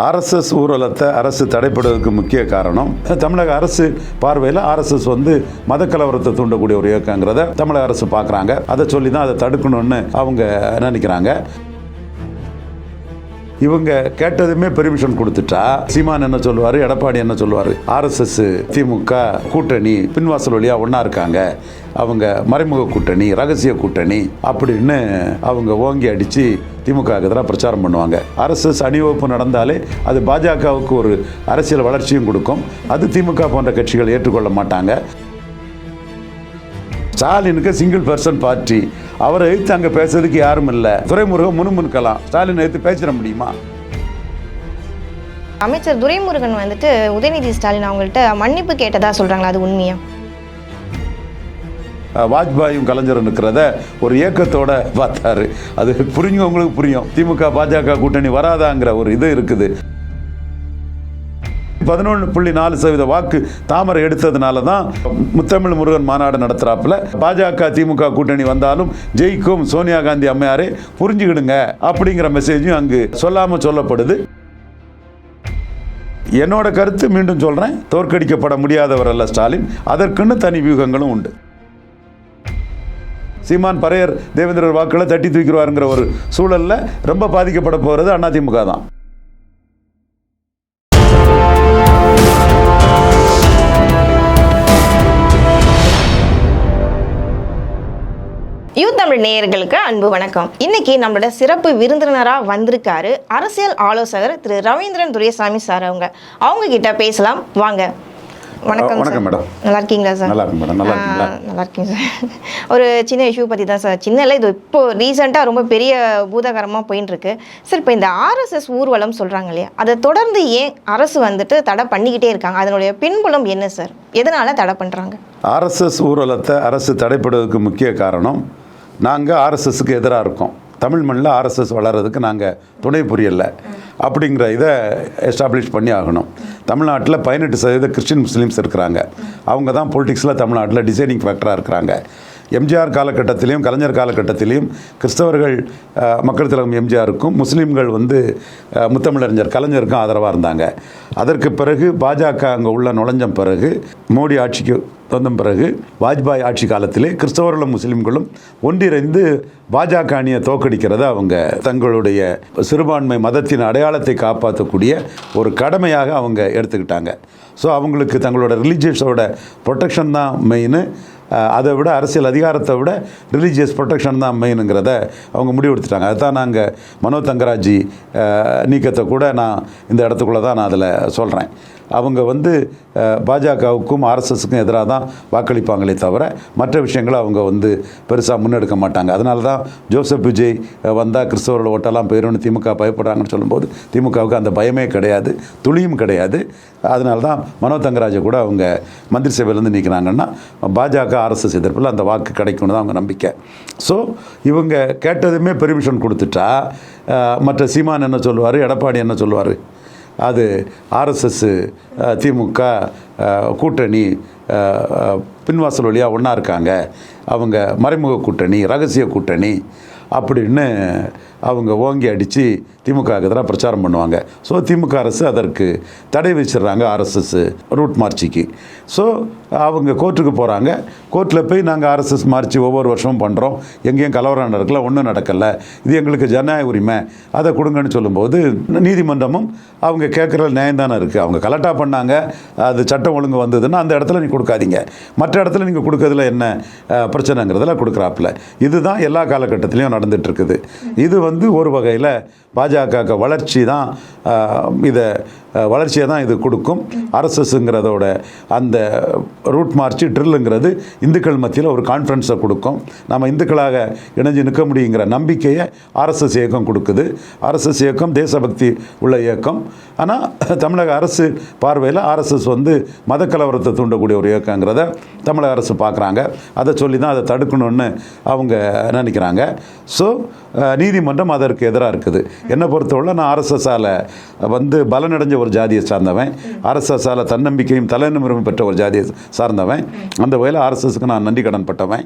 RSS ஊர்வலத்தை அரசு தடைப்படுவதற்கு முக்கிய காரணம். தமிழக அரசு பார்வையில் ஆர்எஸ்எஸ் வந்து மத கலவரத்தை தூண்டக்கூடிய ஒரு இயக்கங்கிறத தமிழக அரசு பார்க்குறாங்க. அதை சொல்லி தான் அதை தடுக்கணும்னு அவங்க நினைக்கிறாங்க. இவங்க கேட்டதுமே பெர்மிஷன் கொடுத்துட்டா சீமான் என்ன சொல்லுவார் எடப்பாடி என்ன சொல்லுவார் ஆர்எஸ்எஸ் திமுக கூட்டணி பின்வாசல் வழியாக ஒன்றா இருக்காங்க. அவங்க மறைமுக கூட்டணி ரகசிய கூட்டணி அப்படின்னு அவங்க ஓங்கி அடித்து திமுக எதிராக பிரச்சாரம் பண்ணுவாங்க. ஆர்எஸ்எஸ் அணிவகுப்பு நடந்தாலே அது பாஜகவுக்கு ஒரு அரசியல் வளர்ச்சியும் கொடுக்கும். அது திமுக போன்ற கட்சிகள் ஏற்றுக்கொள்ள மாட்டாங்க. ஸ்டாலினுக்கு சிங்கிள் பர்சன் பார்ட்டி அவரை எழுத்து அங்கே பேசுறதுக்கு யாரும் இல்லை. துறைமுருகன் முணுமுணுக்கலாம். ஸ்டாலின் எழுத்து பேசிட முடியுமா? அமைச்சர் துரைமுருகன் வந்துட்டு உதயநிதி ஸ்டாலின் அவங்கள்ட்ட மன்னிப்பு கேட்டதா சொல்றாங்களா? அது உண்மையா? வாஜ்பாயும் கலைஞரும் இருக்கிறத ஒரு ஏக்கத்தோட பார்த்தாரு. அது புரிஞ்சவங்களுக்கு புரியும். திமுக பாஜக கூட்டணி வராதாங்கிற ஒரு இது இருக்குது. பதினொன்று புள்ளி நாலு சதவீத வாக்கு தாமரை எடுத்ததுனால தான் முத்தமிழ் முருகன் மாநாடு நடத்துறாப்புல. பாஜக திமுக கூட்டணி வந்தாலும் ஜெயிக்கும் சோனியா காந்தி அம்மையாரே புரிஞ்சுக்கிடுங்க அப்படிங்கிற மெசேஜும் அங்கு சொல்லாமல் சொல்லப்படுது. என்னோட கருத்து மீண்டும் சொல்கிறேன் தோற்கடிக்கப்பட முடியாதவர் அல்ல ஸ்டாலின். அதற்குன்னு தனி வியூகங்களும் உண்டு. சீமான் பறையர் தேவேந்திரர் வாக்குகளை தட்டி தூக்கிடுவாருங்கிற ஒரு சூழல்ல ரொம்ப பாதிக்கப்பட போகிறது அதிமுக தான். யூ தமிழ் நேயர்களுக்கு அன்பு வணக்கம். இன்னைக்கு நம்மளோட சிறப்பு விருந்தினராக வந்திருக்காரு அரசியல் ஆலோசகர் திரு ரவீந்திரன் துரைசாமி சார் அவங்க. அவங்க கிட்ட பேசலாம். வாங்க. வணக்கம் வணக்கம். மேடம். நல்லா இருக்கீங்களா சார்? நல்லா மேடம். நல்லா நல்லா இருக்கேன் சார். ஒரு சின்ன இஷ்யூ பற்றி தான் சார். சின்ன இல்லை இது இப்போ ரீசெண்டாக ரொம்ப பெரிய பூதகரமாக போயின்னு இருக்கு சார் இப்போ இந்த ஆர்எஸ்எஸ் ஊர்வலம் சொல்கிறாங்க இல்லையா? அதை தொடர்ந்து ஏன் அரசு வந்துட்டு தடை பண்ணிக்கிட்டே இருக்காங்க? அதனுடைய பின்புலம் என்ன சார்? எதனால தடை பண்ணுறாங்க ஆர்எஸ்எஸ் ஊர்வலத்தை அரசு தடைப்படுவதற்கு முக்கிய காரணம் நாங்கள் ஆர்எஸ்எஸ்க்கு எதிராக இருக்கோம். தமிழ் மண்ணில் ஆர்எஸ்எஸ் வளர்கிறதுக்கு நாங்கள் துணை புரியலை. அப்படிங்கிற இதை எஸ்டாப்ளிஷ் பண்ணி ஆகணும். தமிழ்நாட்டில் பதினெட்டு சதவீத கிறிஸ்டின் முஸ்லீம்ஸ் இருக்கிறாங்க. அவங்க தான் பொலிட்டிக்ஸில் தமிழ்நாட்டில் டிசைனிங் ஃபேக்டராக இருக்கிறாங்க. எம்ஜிஆர் காலகட்டத்திலையும் கலைஞர் காலகட்டத்திலையும் கிறிஸ்தவர்கள் மக்கள் திலகம் எம்ஜிஆருக்கும் முஸ்லீம்கள் வந்து முத்தமிழறிஞர் கலைஞருக்கும் ஆதரவாக இருந்தாங்க. அதற்கு பிறகு பாஜக அங்கே உள்ள நுழைஞ்ச பிறகு மோடி ஆட்சிக்கு வந்த பிறகு வாஜ்பாய் ஆட்சி காலத்திலே கிறிஸ்தவர்களும் முஸ்லீம்களும் ஒன்றிணைந்து பாஜக அணியை தோக்கடிக்கிறத அவங்க. தங்களுடைய சிறுபான்மை மதத்தின் அடையாளத்தை காப்பாற்றக்கூடிய ஒரு கடமையாக அவங்க எடுத்துக்கிட்டாங்க. ஸோ அவங்களுக்கு தங்களோட ரிலீஜியஸோட ப்ரொடெக்ஷன் தான் மெயின் அதை விட அரசியல் அதிகாரத்தை விட ரிலீஜியஸ் ப்ரொடெக்ஷன் தான் மெயினுங்கிறத அவங்க முடிவெடுத்துட்டாங்க. அதுதான் நாங்கள் மனோ தங்கராஜி நீக்கத்தை கூட நான் இந்த இடத்துக்குள்ளே தான் நான் அதில் சொல்கிறேன் அவங்க வந்து பாஜகவுக்கும் ஆர்எஸ்எஸ்க்கும் எதிராக தான் வாக்களிப்பாங்களே தவிர மற்ற விஷயங்களை அவங்க வந்து பெருசாக முன்னெடுக்க மாட்டாங்க. அதனால தான் ஜோசப் விஜய் வந்தால் கிறிஸ்தவர்கள் ஓட்டெல்லாம் போயிடும்னு திமுக பயப்படுறாங்கன்னு சொல்லும்போது திமுகவுக்கு அந்த பயமே கிடையாது துளியும் கிடையாது. அதனால தான் மனோ தங்கராஜை கூட அவங்க மந்திரி சபையிலேருந்து நீக்கிறாங்கன்னா பாஜக ஆர்எஸ்எஸ் எதிர்ப்பில் அந்த வாக்கு கிடைக்கும்னு தான் அவங்க நம்பிக்கை. ஸோ இவங்க கேட்டதுமே பெர்மிஷன் கொடுத்துட்டா மற்ற சீமான் என்ன சொல்லுவார் எடப்பாடி என்ன சொல்லுவார்? அது ஆர்எஸ்எஸ் திமுக கூட்டணி பின்வாசல் வழியாக ஒன்றா இருக்காங்க. அவங்க மறைமுக கூட்டணி ரகசிய கூட்டணி அப்படின்னு அவங்க ஓங்கி அடித்து திமுக எதிராக பிரச்சாரம் பண்ணுவாங்க. ஸோ திமுக அரசு அதற்கு தடை வச்சிடுறாங்க ஆர்எஸ்எஸ் ரூட் மார்ச்சுக்கு. ஸோ அவங்க கோர்ட்டுக்கு போகிறாங்க கோர்ட்டில் போய் நாங்கள் ஆர்எஸ்எஸ் மார்ச் ஒவ்வொரு வருஷமும் பண்ணுறோம் எங்கேயும் கலவரம் நடக்கல ஒன்றும் நடக்கலை. இது எங்களுக்கு ஜனநாயக உரிமை. அதை கொடுங்கன்னு சொல்லும்போது நீதிமன்றமும் அவங்க கேட்குற நியாயம் தானே இருக்குது அவங்க கலெக்டாக பண்ணாங்க அது சட்டம் ஒழுங்கு வந்ததுன்னா அந்த இடத்துல நீங்கள் கொடுக்காதீங்க. மற்ற இடத்துல நீங்கள் கொடுக்கறதுல என்ன பிரச்சனைங்கிறதெல்லாம் கொடுக்குறாப்புல. இதுதான் எல்லா காலகட்டத்திலையும் நடந்துகிட்ருக்குது இது வந்து ஒரு வகையில் பாஜக வளர்ச்சி தான் இதை வளர்ச்சியை தான் இது கொடுக்கும். ஆர்எஸ்எஸ்ங்கிறதோட அந்த ரூட் மார்ச் ட்ரில்லுங்கிறது இந்துக்கள் மத்தியில் ஒரு கான்ஃபிடன்ஸை கொடுக்கும். நம்ம இந்துக்களாக இணைஞ்சு நிற்க முடியுங்கிற நம்பிக்கையை ஆர்எஸ்எஸ் இயக்கம் கொடுக்குது. ஆர்எஸ்எஸ் இயக்கம் தேசபக்தி உள்ள இயக்கம். ஆனால் தமிழக அரசு பார்வையில் ஆர்எஸ்எஸ் வந்து மத கலவரத்தை தூண்டக்கூடிய ஒரு இயக்கங்கிறத தமிழக அரசு பார்க்குறாங்க. அதை சொல்லி தான் அதை தடுக்கணும்னு அவங்க நினைக்கிறாங்க. ஸோ நீதிமன்றம் அதற்கு எதிராக இருக்குது. என்னை பொறுத்தவரை நான் ஆர்எஸ்எஸ்ஸால் வந்து பலனடைஞ்ச ஒரு ஜாதியை சார்ந்தவன். ஆர்எஸ்எஸ்ஸால் தன்னம்பிக்கையும் தலைநிமிரமும் பெற்ற ஒரு ஜாதியை சார்ந்தவன். அந்த வகையில் ஆர்எஸ்எஸ்க்கு நான் நன்றி கடன் பட்டவன்.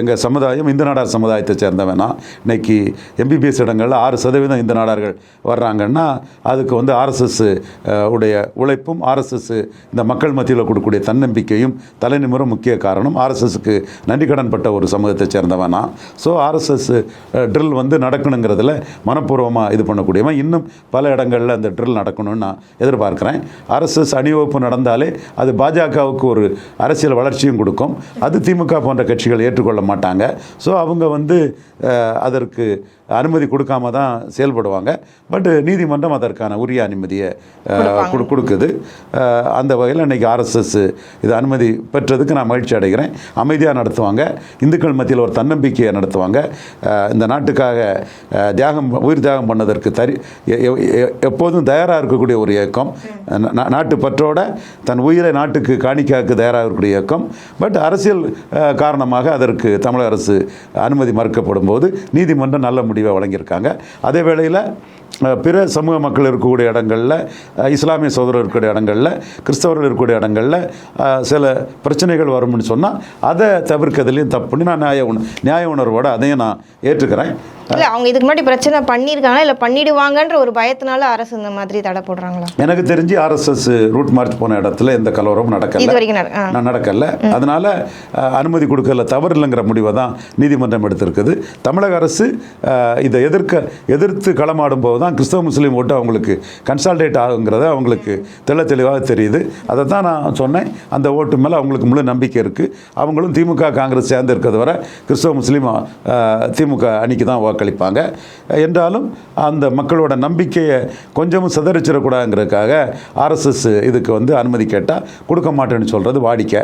எங்கள் சமுதாயம் இந்து நாடார் சமுதாயத்தை சேர்ந்தவன். நான் எம்பிபிஎஸ் இடங்களில் ஆறு சதவீதம் இந்து நாடார்கள் வர்றாங்கன்னா அதுக்கு வந்து ஆர்எஸ்எஸ் உடைய உழைப்பும் ஆர்எஸ்எஸ் இந்த மக்கள் மத்தியில் கொடுக்கக்கூடிய தன்னம்பிக்கையும் தலைநிமிரம் முக்கிய காரணம். ஆர்எஸ்எஸ்க்கு நன்றி கடன் பட்ட ஒரு சமூகத்தை சேர்ந்தவன். நான் ஸோ ஆர்எஸ்எஸ் ட்ரில் வந்து நடக்கணுங்கிறதுல மனப்பூர்வமாக இது பண்ணக்கூடியவன். இன்னும் பல இடங்களில் அந்த ட்ரில் நடக்கணும்னு நான் எதிர்பார்க்குறேன். ஆர்எஸ்எஸ் அணிவகுப்பு நடந்தாலே அது பாஜகவுக்கு ஒரு அரசியல் வளர்ச்சியும் கொடுக்கும். அது திமுக போன்ற கட்சிகள் ஏற்றுக்கொள்ள மாட்டாங்க. ஸோ அவங்க வந்து அதற்கு அனுமதி கொடுக்காம தான் செயல்படுவாங்க. பட் நீதிமன்றம் அதற்கான உரிய அனுமதியை கொடு- கொடுக்குது. அந்த வகையில் இன்னைக்கு ஆர்எஸ்எஸ் இது அனுமதி பெற்றதுக்கு நான் மகிழ்ச்சி அடைகிறேன். அமைதியாக நடத்துவாங்க. இந்துக்கள் மத்தியில் ஒரு தன்னம்பிக்கையை நடத்துவாங்க. இந்த நாட்டுக்காக தியாகம் உயிர் தியாகம் பண்ணதற்கு தரி எப்போதும் தயாராக இருக்கக்கூடிய ஒரு இயக்கம். நாட்டு பற்றோட தன் உயிரை நாட்டுக்கு காணிக்காக்கு தயாராக இருக்கக்கூடிய இயக்கம். பட் அரசியல் காரணமாக அதற்கு தமிழக அரசு அனுமதி மறுக்கப்படும் போது நீதிமன்றம் நல்ல முடிவை வழங்கியிருக்காங்க. அதே வேளையில் பிற சமூக மக்கள் இருக்கக்கூடிய இடங்களில் இஸ்லாமிய சகோதரர் இருக்கக்கூடிய இடங்களில் கிறிஸ்தவர்கள் இருக்கக்கூடிய இடங்களில் சில பிரச்சனைகள் வரும்னு சொன்னால் அதை தவிர்க்கிறதுலையும் தப்புன்னு நான் நியாய நியாய உணர்வோடு அதையும் நான் ஏற்றுக்கிறேன். இல்ல அவங்க இதுக்கு முன்னாடி பிரச்சனை பண்ணியிருக்காங்களா இல்ல பண்ணிடுவாங்கன்ற ஒரு பயத்தினால அரசு இந்த மாதிரி தடை போடுறாங்களா? எனக்கு தெரிஞ்சு ஆர்எஸ்எஸ் ரூட் மார்ச் போன இடத்துல எந்த கலவரமும் நடக்கல. நான் நடக்கல. அதனால அனுமதி கொடுக்கல தவறு இல்லைங்கிற முடிவை தான் நீதிமன்றம் எடுத்திருக்குது. தமிழக அரசு இதை எதிர்க்க எதிர்த்து களமாடும் போது தான் கிறிஸ்தவ முஸ்லீம் ஓட்டு அவங்களுக்கு கன்சால்டேட் ஆகுங்கிறத அவங்களுக்கு தெள்ள தெளிவாக தெரியுது. அதை தான் நான் சொன்னேன். அந்த ஓட்டு மேலே அவங்களுக்கு முழு நம்பிக்கை இருக்குது அவங்களும் திமுக காங்கிரஸ் சேர்ந்து இருக்கிறது வரை கிறிஸ்தவ முஸ்லீம் திமுக அணிக்கு தான் வாக்களிப்பாங்க. என்றாலும் அந்த மக்களோட நம்பிக்கையை கொஞ்சமும் சிதறிச்சிடக்கூடாதுங்கிறதுக்காக ஆர்எஸ்எஸ் இதுக்கு வந்து அனுமதி கேட்டால் கொடுக்க மாட்டேன்னு சொல்கிறது வாடிக்கை.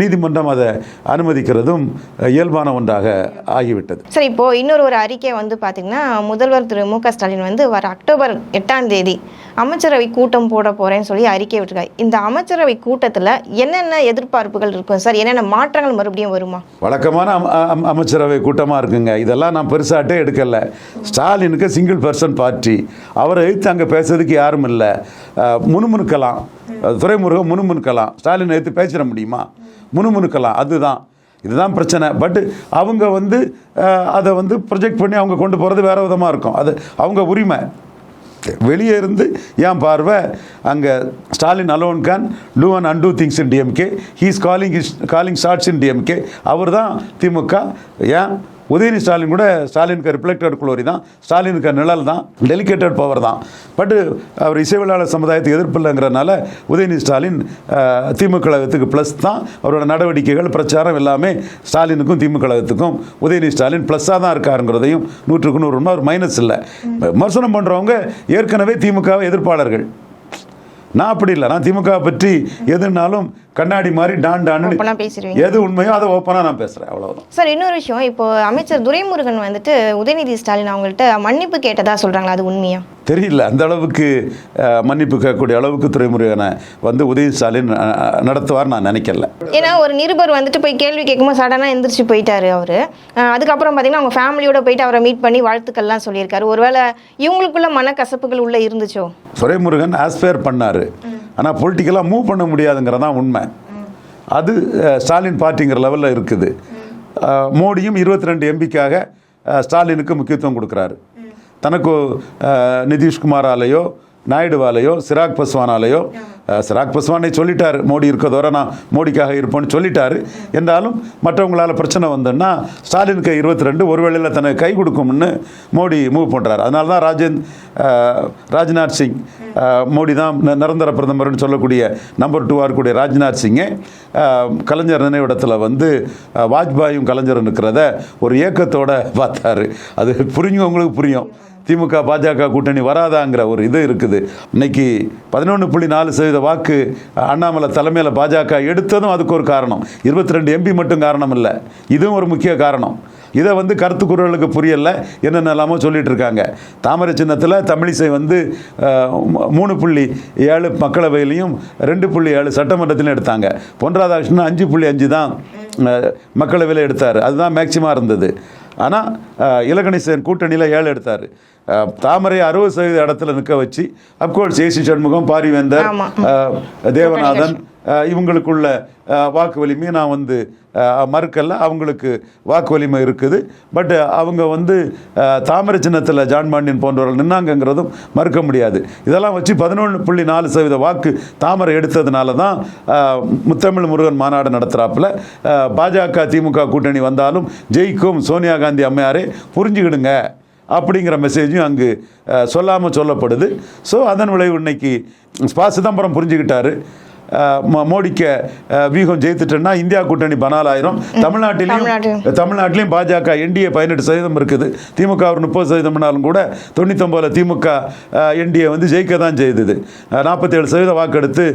நீதிமன்றம் அதை அனுமதிக்கிறதும் இயல்பான ஒன்றாக ஆகிவிட்டது. சரி இப்போ இன்னொரு ஒரு அறிக்கை வந்து பாத்தீங்கன்னா முதல்வர் திரு மு க ஸ்டாலின் வந்து வர அக்டோபர் எட்டாம் தேதி அமைச்சரவை கூட்டம் போட போகிறேன்னு சொல்லி அறிக்கை விட்டுருக்காரு இந்த அமைச்சரவை கூட்டத்தில் என்னென்ன எதிர்பார்ப்புகள் இருக்கும் சார்? என்னென்ன மாற்றங்கள் மறுபடியும் வருமா? வழக்கமான அமைச்சரவை கூட்டமாக இருக்குங்க. இதெல்லாம் நான் பெருசாட்டே எடுக்கலை. ஸ்டாலினுக்கு சிங்கிள் பர்சன் பார்ட்டி அவரை எழுத்து அங்கே பேசுறதுக்கு யாரும் இல்லை. முணுமுணுக்கலாம். அஹ், முணுமுணுக்கலாம். ஸ்டாலின் எடுத்து பேசிட முடியுமா? முணுமுணுக்கலாம். அதுதான். இதுதான் பிரச்சனை. பட் அவங்க வந்து அதை வந்து ப்ரொஜெக்ட் பண்ணி அவங்க கொண்டு போகிறது வேறு விதமாக இருக்கும். அது அவங்க உரிமை. வெளியே இருந்து ஏன் பார்வை? அங்கே Stalin alone can do and and do things in DMK he's calling is calling shots in DMK அவர் தான் திமுக. ஏன்? உதயநிதி ஸ்டாலின் கூட ஸ்டாலினுக்கு ரிஃப்ளெக்டட் குளோரி தான் ஸ்டாலினுக்கு நிழல் தான் டெலிகேட்டட் பவர் தான். பட் அவர் இசைவியலாளர் சமுதாயத்துக்கு எதிர்ப்பு இல்லைங்கிறனால உதயநிதி ஸ்டாலின் திமுக கழகத்துக்கு ப்ளஸ் தான். அவரோட நடவடிக்கைகள் பிரச்சாரம் எல்லாமே ஸ்டாலினுக்கும் திமுக கழகத்துக்கும் உதயநிதி ஸ்டாலின் ப்ளஸ்ஸாக தான் இருக்காருங்கிறதையும் நூற்றுக்கு நூறு ஒரு மைனஸ் இல்லை. விமர்சனம் பண்ணுறவங்க ஏற்கனவே திமுகவை எதிர்ப்பாளர்கள். நான் அப்படி இல்லை. நான் திமுக பற்றி எதுனாலும் கண்ணாடி மாதிரி டான் டான்னு பேசிடுவீங்க எது உண்மையோ அதை ஓப்பனாக நான் பேசுகிறேன் அவ்வளவுதான். சார் இன்னொரு விஷயம் இப்போ அமைச்சர் துரைமுருகன் வந்துட்டு உதயநிதி ஸ்டாலின் அவங்கள்ட்ட மன்னிப்பு கேட்டதா சொல்றாங்களா? அது உண்மையா? தெரியல. அந்த அளவுக்கு மன்னிப்பு கேட்கக்கூடிய அளவுக்கு துறைமுருகனை வந்து உதய ஸ்டாலின் நடத்துவார் நான் நினைக்கல. ஏன்னா ஒரு நிருபர் வந்துட்டு போய் கேள்வி கேட்கும்போது சடனாக எந்திரிச்சு போயிட்டாரு அவரு. அதுக்கப்புறம் பார்த்தீங்கன்னா அவங்க ஃபேமிலியோட போயிட்டு அவரை மீட் பண்ணி வாழ்த்துக்கள்லாம் சொல்லியிருக்காரு. ஒருவேளை இவங்களுக்குள்ள மனக்கசப்புகள் உள்ள இருந்துச்சோ? துரைமுருகன் ஆஸ்பயர் பண்ணார். ஆனால் பொலிட்டிக்கலாக மூவ் பண்ண முடியாதுங்கிறதான் உண்மை. அது ஸ்டாலின் பார்ட்டிங்கிற லெவலில் இருக்குது. மோடியும் இருபத்தி ரெண்டு எம்பிக்காக ஸ்டாலினுக்கு முக்கியத்துவம் கொடுக்குறாரு. தனக்கு நிதிஷ்குமாராலேயோ நாயுடுவாலேயோ சிராக் பஸ்வானாலேயோ சிராக் பஸ்வானே சொல்லிட்டார். மோடி இருக்கிறதோட நான் மோடிக்காக இருப்போன்னு சொல்லிட்டார். என்றாலும் மற்றவங்களால் பிரச்சனை வந்தோன்னா ஸ்டாலின் கை இருபத்தி ரெண்டு ஒரு வேளையில் தனக்கு கை கொடுக்கும்னு மோடி மூவ் பண்ணுறாரு அதனால தான் ராஜேந்த் ராஜ்நாத் சிங் மோடி தான் நிரந்தர பிரதமர்னு சொல்லக்கூடிய நம்பர் டூவாக இருக்கக்கூடிய ராஜ்நாத் சிங்கை கலைஞர் நினைவிடத்தில் வந்து வாஜ்பாயும் கலைஞரும் இருக்கிறத ஒரு ஏக்கத்தோட பார்த்தாரு. அது புரிஞ்சவங்களுக்கு புரியும். திமுக பாஜக கூட்டணி வராதாங்கிற ஒரு இது இருக்குது. இன்னைக்கு பதினொன்று புள்ளி நாலு சதவீத வாக்கு அண்ணாமலை தலைமையில் பாஜக எடுத்ததும் அதுக்கு ஒரு காரணம். இருபத்தி ரெண்டு எம்பி மட்டும் காரணம் இல்லை. இதுவும் ஒரு முக்கிய காரணம். இதை வந்து கருத்து குரலுக்கு புரியல. என்னென்னலாமோ சொல்லிட்டு இருக்காங்க. தாமரை சின்னத்தில் தமிழிசை வந்து மூணு புள்ளி ஏழு மக்களவையிலையும் ரெண்டு புள்ளி ஏழு சட்டமன்றத்திலும் எடுத்தாங்க. பொன் ராதாகிருஷ்ணன் அஞ்சு புள்ளி அஞ்சு தான் மக்களவையில் எடுத்தார். அதுதான் மேக்சிமாக இருந்தது. ஆனால் இலகணேசன் கூட்டணியில் ஏழு எடுத்தார். தாமரை அறுபது சதவீத இடத்துல நிற்க வச்சு of course A C Shanmugam Parivendhar Devanathan இவங்களுக்குள்ள வாக்கு வலிமையை நான் வந்து மறுக்கல. அவங்களுக்கு வாக்கு வலிமை இருக்குது. பட் அவங்க வந்து தாமரை சின்னத்தில் ஜான் பாண்டியன் போன்றவர்கள் நின்னாங்கங்கிறதும் மறுக்க முடியாது. இதெல்லாம் வச்சு பதினொன்று புள்ளி நாலு சதவீத வாக்கு தாமரை எடுத்ததுனால தான் முத்தமிழ் முருகன் மாநாடு நடத்துகிறாப்புல பாஜக திமுக கூட்டணி வந்தாலும் ஜெயிக்கும் சோனியா காந்தி அம்மையாரே புரிஞ்சுக்கிடுங்க அப்படிங்கிற மெசேஜும் அங்கு சொல்லாமல் சொல்லப்படுது. ஸோ அதன் விளைவு இன்னைக்கு ப சிதம்பரம் புரிஞ்சுக்கிட்டாரு. மோடிக்க வியூகம் ஜெயித்துட்டேன்னா இந்தியா கூட்டணி பனாலாயிரம் தமிழ்நாட்டிலையும். தமிழ்நாட்டிலையும். பாஜக என்டிஏ பதினெட்டு சதவீதம் இருக்குது. திமுக ஒரு முப்பது சதவீதம்னாலும் கூட தொண்ணூத்தொம்பதில் திமுக என்டிஏ வந்து ஜெயிக்க தான் செய்தது நாற்பத்தேழு சதவீதம் வாக்கெடுத்து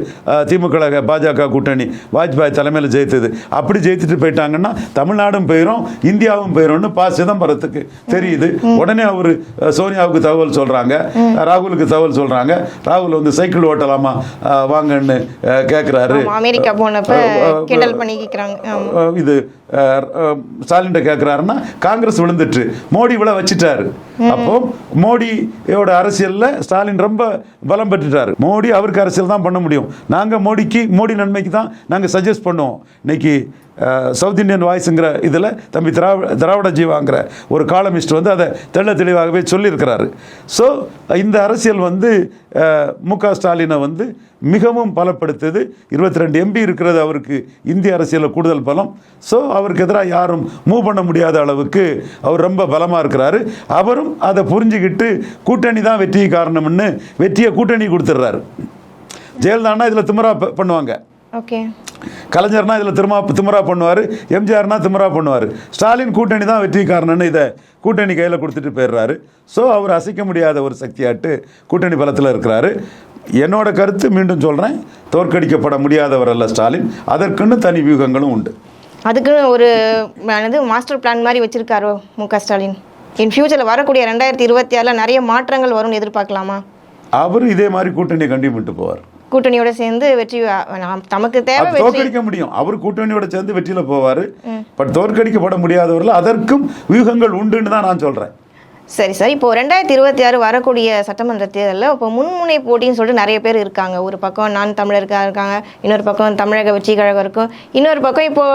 திமுக பாஜக கூட்டணி வாஜ்பாய் தலைமையில் ஜெயித்தது. அப்படி ஜெயித்துட்டு போயிட்டாங்கன்னா தமிழ்நாடும் போயிடும் இந்தியாவும் போயிடும்னு ப சிதம்பரத்துக்கு தெரியுது. உடனே அவர் சோனியாவுக்கு தகவல் சொல்கிறாங்க ராகுலுக்கு தகவல் சொல்கிறாங்க ராகுல் வந்து சைக்கிள் ஓட்டலாமா வாங்கன்னு கேட்குறாரு அமெரிக்கா போனப்ப கிண்டல். அஹ் இது ஸ்டாலின்ட்ட கேட்குறாருன்னா காங்கிரஸ் விழுந்துட்டு மோடி விழ வச்சிட்டாரு. அப்போ மோடியோட அரசியல்ல ஸ்டாலின் ரொம்ப பலம் பெற்றுட்டாரு. மோடி அவருக்கு அரசியல் தான் பண்ண முடியும். நாங்க மோடிக்கு மோடி நன்மைக்கு தான் நாங்க சஜஸ்ட் பண்ணுவோம். இன்னைக்கு சவுத் இந்தியன் வாய்ஸுங்கிற இதில் தம்பி திராவிட திராவிட ஜீவாங்கிற ஒரு காலமிஸ்ட் வந்து அதை தெள்ள தெளிவாகவே சொல்லியிருக்கிறாரு. ஸோ இந்த அரசியல் வந்து மு க ஸ்டாலினை வந்து மிகவும் பலப்படுத்தது. இருபத்தி ரெண்டு எம்பி இருக்கிறது அவருக்கு இந்திய அரசியலில் கூடுதல் பலம். ஸோ அவருக்கு எதிராக யாரும் மூவ் பண்ண முடியாத அளவுக்கு அவர் ரொம்ப பலமாக இருக்கிறாரு. அவரும் அதை புரிஞ்சுக்கிட்டு கூட்டணி தான் வெற்றி காரணம்னு வெற்றியை கூட்டணி கொடுத்துட்றாரு. ஜெயலலிதானா இதில் திமிரா பண்ணுவாங்க. ஓகே கலைஞர்னா இதில் திருமா திமிரா பண்ணுவார் எம்ஜிஆர்னா திமிரா பண்ணுவார். ஸ்டாலின் கூட்டணி தான் வெற்றி காரணம்னு இதை கூட்டணி கையில் கொடுத்துட்டு போயிடுறாரு. ஸோ அவர் அசைக்க முடியாத ஒரு சக்தியாட்டு கூட்டணி பலத்தில் இருக்கிறாரு. என்னோட கருத்து மீண்டும் சொல்கிறேன் தோற்கடிக்கப்பட முடியாதவர் அல்ல ஸ்டாலின். அதற்குன்னு தனி வியூகங்களும் உண்டு. அதுக்கு ஒரு என்னது மாஸ்டர் பிளான் மாதிரி வச்சிருக்காரோ மு க ஸ்டாலின் இன் ஃபியூச்சரில் வரக்கூடிய ரெண்டாயிரத்தி இருபத்தி ஆறில் நிறைய மாற்றங்கள் வரும்னு எதிர்பார்க்கலாமா? அவர் இதே மாதிரி கூட்டணியை கண்டிப்பாட்டு போவார். கூட்டணியோட சேர்ந்து வெற்றி தமக்கு தேவை தோற்கடிக்க முடியும். அவர் கூட்டணியோட சேர்ந்து வெற்றியில் போவார். பட் தோற்கடிக்கப்பட முடியாதவர்கள் அதற்கும் வியூகங்கள் உண்டுன்னு தான் நான் சொல்கிறேன் சரி சார். இப்போ ரெண்டாயிரத்தி இருபத்தி ஆறு வரக்கூடிய சட்டமன்ற தேர்தலில் இப்போ முன்முனை போட்டின்னு சொல்லிட்டு நிறைய பேர் இருக்காங்க. ஒரு பக்கம் நான் தமிழருக்கா இருக்காங்க இன்னொரு பக்கம் தமிழக வெற்றி கழகம் இருக்கும். இன்னொரு பக்கம் இப்போ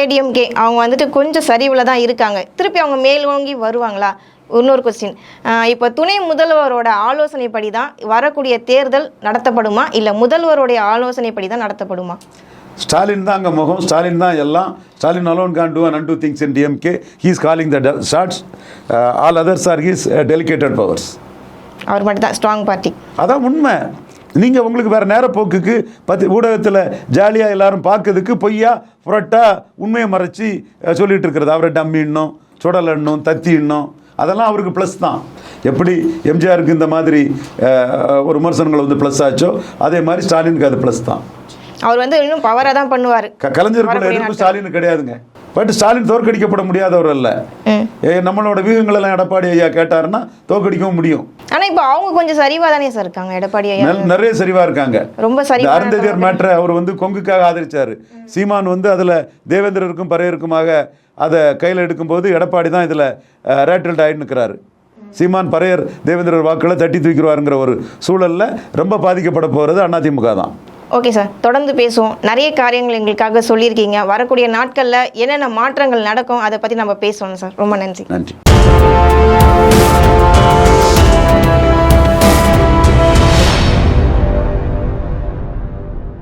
ஏடிஎம்கே அவங்க வந்துட்டு கொஞ்சம் சரிவில் தான் இருக்காங்க. திருப்பி அவங்க மேலோங்கி வருவாங்களா? இன்னொரு கொஸ்டின் இப்போ துணை முதல்வரோட ஆலோசனைப்படி தான் வரக்கூடிய தேர்தல் நடத்தப்படுமா? இல்லை முதல்வருடைய ஆலோசனைப்படி தான் நடத்தப்படுமா? ஸ்டாலின் தான் அங்கே முகம். ஸ்டாலின் தான் எல்லாம். Stalin alone can do and do things in DMK he's calling the shots all others are his delegated powers அவர் மட்டும் தான் ஸ்ட்ராங் பார்ட்டி அதான் உண்மை. நீங்கள் உங்களுக்கு வேறு நேரப்போக்குக்கு பத்து ஊடகத்தில் ஜாலியாக எல்லாரும் பார்க்கறதுக்கு பொய்யா புரட்டா உண்மையை மறைச்சி அஹ், சொல்லிட்டு இருக்கிறது. அவரை டம்மின்னும் சுடலன்னும் தத்தின்னும் அதெல்லாம் அவருக்கு ப்ளஸ் தான். எப்படி? எம்ஜிஆருக்கு இந்த மாதிரி ஒரு விமர்சனங்கள் வந்து ப்ளஸ் ஆச்சோ அதே மாதிரி ஸ்டாலினுக்கு அது ப்ளஸ் தான். அவர் வந்து இன்னும் பவராக தான் பண்ணுவார். க- கலைஞருக்குள்ள வரக்கூடிய எதிர்ப்பு. ஸ்டாலின் கிடையாதுங்க. பட் ஸ்டாலின் தோற்கடிக்கப்பட முடியாதவர் அல்ல. நம்மளோட வியூகங்கள் எல்லாம் எடப்பாடி ஐயா கேட்டாருன்னா தோற்கடிக்கவும் முடியும். ஆனா இப்போ அவங்க கொஞ்சம் சரிவா தானே சார் இருக்காங்க எடப்பாடி ஐயா? நிறைய சரிவா இருக்காங்க. ரொம்ப சரிவா அருந்ததியர் மேட்ரை அவர் வந்து கொங்குக்காக ஆதரிச்சாரு. சீமான் வந்து அதுல தேவேந்திரருக்கும் பறையருக்குமாக அதை கையில் எடுக்கும்போது எடப்பாடி தான் இதுல ரேட்டல்ட் ஆயிட்டு நிற்கிறாரு சீமான் பறையர் தேவேந்திரர் வாக்குகளை தட்டி தூக்கிடுவாருங்கிற ஒரு சூழல்ல ரொம்ப பாதிக்கப்பட போறது அதிமுக தான். ஓகே சார் தொடர்ந்து பேசுவோம். நிறைய காரியங்கள் எங்களுக்காக சொல்லியிருக்கீங்க. வரக்கூடிய நாட்களில் என்னென்ன மாற்றங்கள் நடக்கும் அதை பற்றி நம்ம பேசுவோம் சார். ரொம்ப நன்றி. நன்றி.